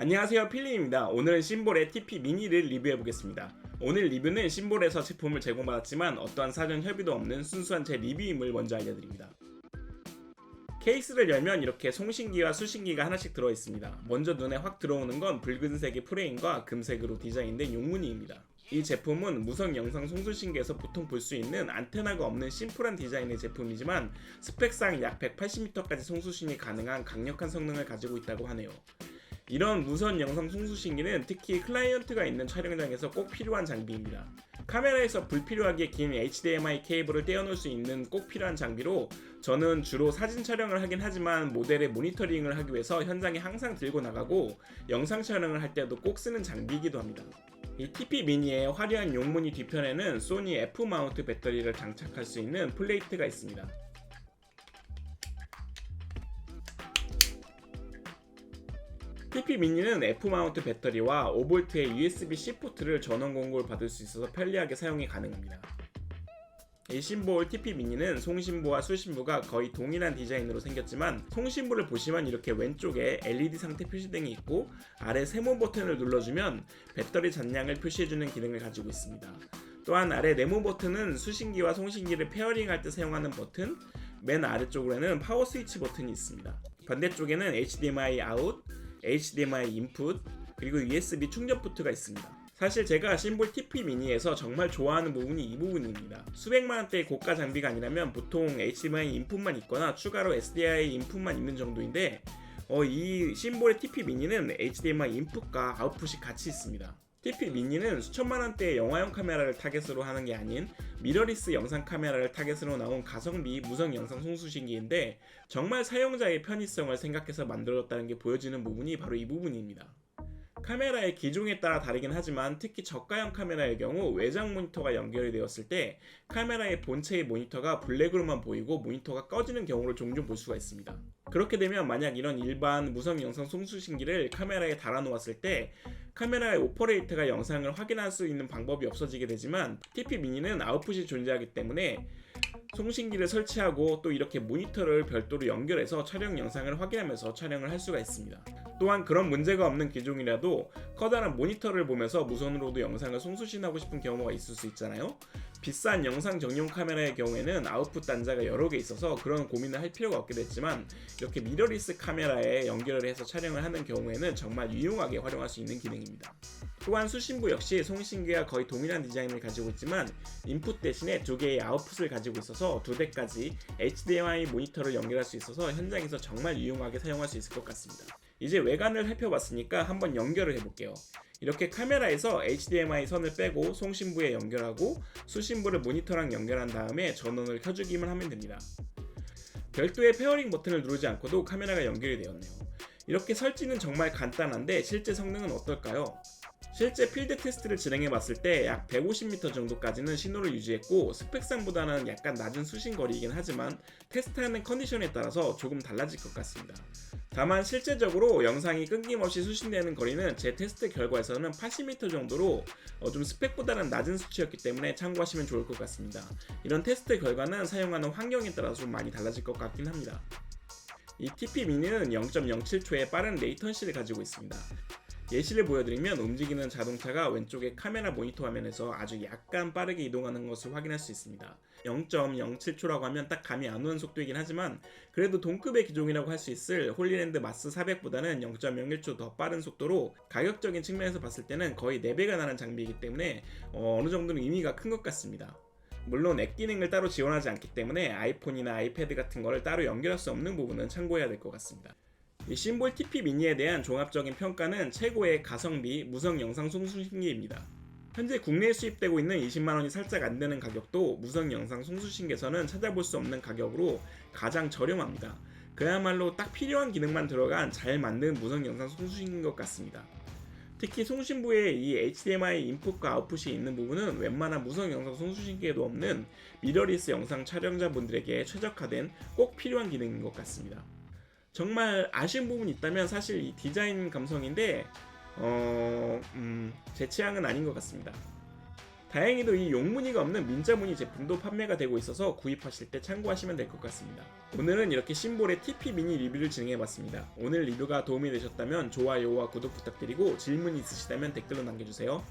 안녕하세요 필링입니다. 오늘은 심볼의 TP 미니를 리뷰해 보겠습니다. 오늘 리뷰는 심볼에서 제품을 제공받았지만 어떠한 사전 협의도 없는 순수한 제 리뷰임을 먼저 알려드립니다. 케이스를 열면 이렇게 송신기와 수신기가 하나씩 들어있습니다. 먼저 눈에 확 들어오는 건 붉은색의 프레임과 금색으로 디자인된 용무늬입니다. 이 제품은 무선 영상 송수신기에서 보통 볼 수 있는 안테나가 없는 심플한 디자인의 제품이지만 스펙상 약 180m까지 송수신이 가능한 강력한 성능을 가지고 있다고 하네요. 이런 무선 영상 송수신기는 특히 클라이언트가 있는 촬영장에서 꼭 필요한 장비입니다. 카메라에서 불필요하게 긴 HDMI 케이블을 떼어놓을 수 있는 꼭 필요한 장비로 저는 주로 사진 촬영을 하긴 하지만 모델의 모니터링을 하기 위해서 현장에 항상 들고 나가고 영상 촬영을 할 때도 꼭 쓰는 장비이기도 합니다. 이 TP 미니의 화려한 용무늬 뒤편에는 소니 F 마운트 배터리를 장착할 수 있는 플레이트가 있습니다. TP 미니는 F 마운트 배터리와 5V의 USB-C 포트를 전원 공급을 받을 수 있어서 편리하게 사용이 가능합니다. 이 심볼 TP 미니는 송신부와 수신부가 거의 동일한 디자인으로 생겼지만 송신부를 보시면 이렇게 왼쪽에 LED 상태 표시등이 있고 아래 세모 버튼을 눌러주면 배터리 잔량을 표시해주는 기능을 가지고 있습니다. 또한 아래 네모 버튼은 수신기와 송신기를 페어링할 때 사용하는 버튼, 맨 아래쪽으로는 파워 스위치 버튼이 있습니다. 반대쪽에는 HDMI 아웃, HDMI 인풋, 그리고 USB 충전 포트가 있습니다. 사실 제가 심볼 TP 미니에서 정말 좋아하는 부분이 이 부분입니다. 수백만 원대의 고가 장비가 아니라면 보통 HDMI 인풋만 있거나 추가로 SDI 인풋만 있는 정도인데 어, 이 심볼의 TP 미니는 HDMI 인풋과 아웃풋이 같이 있습니다. TP 미니는 수천만 원대의 영화용 카메라를 타겟으로 하는 게 아닌 미러리스 영상 카메라를 타겟으로 나온 가성비 무선 영상 송수신기인데 정말 사용자의 편의성을 생각해서 만들었다는 게 보여지는 부분이 바로 이 부분입니다. 카메라의 기종에 따라 다르긴 하지만 특히 저가형 카메라의 경우 외장 모니터가 연결이 되었을 때 카메라의 본체의 모니터가 블랙으로만 보이고 모니터가 꺼지는 경우를 종종 볼 수가 있습니다. 그렇게 되면 만약 이런 일반 무선 영상 송수신기를 카메라에 달아 놓았을 때 카메라의 오퍼레이터가 영상을 확인할 수 있는 방법이 없어지게 되지만 TP 미니는 아웃풋이 존재하기 때문에 송신기를 설치하고 또 이렇게 모니터를 별도로 연결해서 촬영 영상을 확인하면서 촬영을 할 수가 있습니다. 또한 그런 문제가 없는 기종이라도 커다란 모니터를 보면서 무선으로도 영상을 송수신하고 싶은 경우가 있을 수 있잖아요. 비싼 영상 전용 카메라의 경우에는 아웃풋 단자가 여러 개 있어서 그런 고민을 할 필요가 없게 됐지만 이렇게 미러리스 카메라에 연결을 해서 촬영을 하는 경우에는 정말 유용하게 활용할 수 있는 기능입니다. 또한 수신부 역시 송신기와 거의 동일한 디자인을 가지고 있지만 인풋 대신에 두 개의 아웃풋을 가지고 있어서 두 대까지 HDMI 모니터를 연결할 수 있어서 현장에서 정말 유용하게 사용할 수 있을 것 같습니다. 이제 외관을 살펴봤으니까 한번 연결을 해볼게요. 이렇게 카메라에서 HDMI 선을 빼고 송신부에 연결하고 수신부를 모니터랑 연결한 다음에 전원을 켜주기만 하면 됩니다. 별도의 페어링 버튼을 누르지 않고도 카메라가 연결이 되었네요. 이렇게 설치는 정말 간단한데 실제 성능은 어떨까요? 실제 필드 테스트를 진행해 봤을 때 약 150m 정도까지는 신호를 유지했고 스펙상보다는 약간 낮은 수신 거리이긴 하지만 테스트하는 컨디션에 따라서 조금 달라질 것 같습니다. 다만 실제적으로 영상이 끊김없이 수신되는 거리는 제 테스트 결과에서는 80m 정도로 어, 좀 스펙보다는 낮은 수치였기 때문에 참고하시면 좋을 것 같습니다. 이런 테스트 결과는 사용하는 환경에 따라서 좀 많이 달라질 것 같긴 합니다. 이 TP 미니는 0.07초의 빠른 레이턴시를 가지고 있습니다. 예시를 보여드리면 움직이는 자동차가 왼쪽의 카메라 모니터 화면에서 아주 약간 빠르게 이동하는 것을 확인할 수 있습니다. 0.07초라고 하면 딱 감이 안 오는 속도이긴 하지만 그래도 동급의 기종이라고 할 수 있을 홀리랜드 마스 400보다는 0.01초 더 빠른 속도로 가격적인 측면에서 봤을 때는 거의 4배가 나는 장비이기 때문에 어, 느 정도는 의미가 큰 것 같습니다. 물론 앱 기능을 따로 지원하지 않기 때문에 아이폰이나 아이패드 같은 거를 따로 연결할 수 없는 부분은 참고해야 될 것 같습니다. 이 심볼 TP 미니에 대한 종합적인 평가는 최고의 가성비 무선 영상 송수신기입니다. 현재 국내에 수입되고 있는 20만원이 살짝 안 되는 가격도 무선 영상 송수신기에서는 찾아볼 수 없는 가격으로 가장 저렴합니다. 그야말로 딱 필요한 기능만 들어간 잘 만든 무선 영상 송수신기인 것 같습니다. 특히 송신부에 이 HDMI 인풋과 아웃풋이 있는 부분은 웬만한 무선 영상 송수신기에도 없는 미러리스 영상 촬영자분들에게 최적화된 꼭 필요한 기능인 것 같습니다. 정말 아쉬운 부분이 있다면 사실 이 디자인 감성인데 어, 음, 제 취향은 아닌 것 같습니다. 다행히도 이 용무늬가 없는 민자무늬 제품도 판매가 되고 있어서 구입하실 때 참고하시면 될 것 같습니다. 오늘은 이렇게 심볼의 TP 미니 리뷰를 진행해봤습니다. 오늘 리뷰가 도움이 되셨다면 좋아요와 구독 부탁드리고 질문 있으시다면 댓글로 남겨주세요.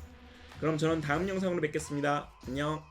그럼 저는 다음 영상으로 뵙겠습니다. 안녕.